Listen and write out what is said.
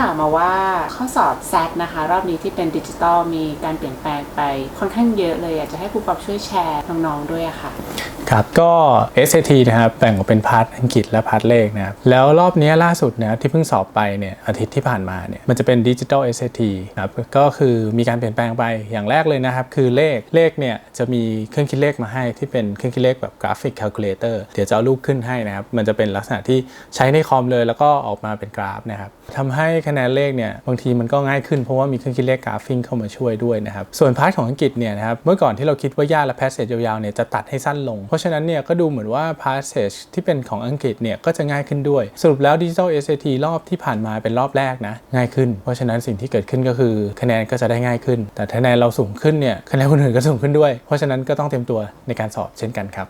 ข่าวมาว่าข้อสอบแซดนะคะ รอบนี้ที่เป็นดิจิตอลมีการเปลี่ยนแปลงไปค่อนข้างเยอะเลยอยากจะให้ครูปอปช่วยแชร์น้องๆด้วยะค่ะครับก็ SAT นะครับแบ่งออกเป็นพาร์ทอังกฤษและพาร์ทเลขนะครับแล้วรอบนี้ล่าสุดนะที่เพิ่งสอบไปเนี่ยอาทิตย์ที่ผ่านมาเนี่ยมันจะเป็นดิจิ t a ล SAT นะครับก็คือมีการเปลี่ยนแปลงไปอย่างแรกเลยนะครับ คือเลขเลขเนี่ยจะมีเครื่องคิดเลขมาให้ที่เป็นเครื่องคิดเลขแบบกราฟิกแคลคูลเลเตอร์เดี๋ยวจะเอารูปขึ้นให้นะครับ มันจะเป็นลักษณะที่ใช้ในคอมเลยแล้วก็ออกมาเป็นกราฟนะครับทำให้คะคะแนนเลขเนี่ยบางทีมันก็ง่ายขึ้นเพราะว่ามีเครื่องคิดเลขกราฟิกเข้ามาช่วยด้วยนะครับส่วนพาร์ทของอังกฤษเนี่ยนะครับเมื่อก่อนที่เราคิดว่ายากและ passage ยาวๆเนี่ยจะตัดให้สั้นลง เพราะฉะนั้นเนี่ยก็ดูเหมือนว่า passage ที่เป็นของอังกฤษเนี่ยก็จะง่ายขึ้นด้วย สรุปแล้ว Digital SAT รอบที่ผ่านมาเป็นรอบแรกนะง่ายขึ้น เพราะฉะนั้นสิ่งที่เกิดขึ้นก็คือคะแนนก็จะได้ง่ายขึ้น แต่คะแนนเราสูงขึ้นเนี่ยคะแนนคนอื่นก็สูงขึ้นด้วย เพราะฉะนั้นก็ต้องเตรียมตัวในการสอบเช่นกันครับ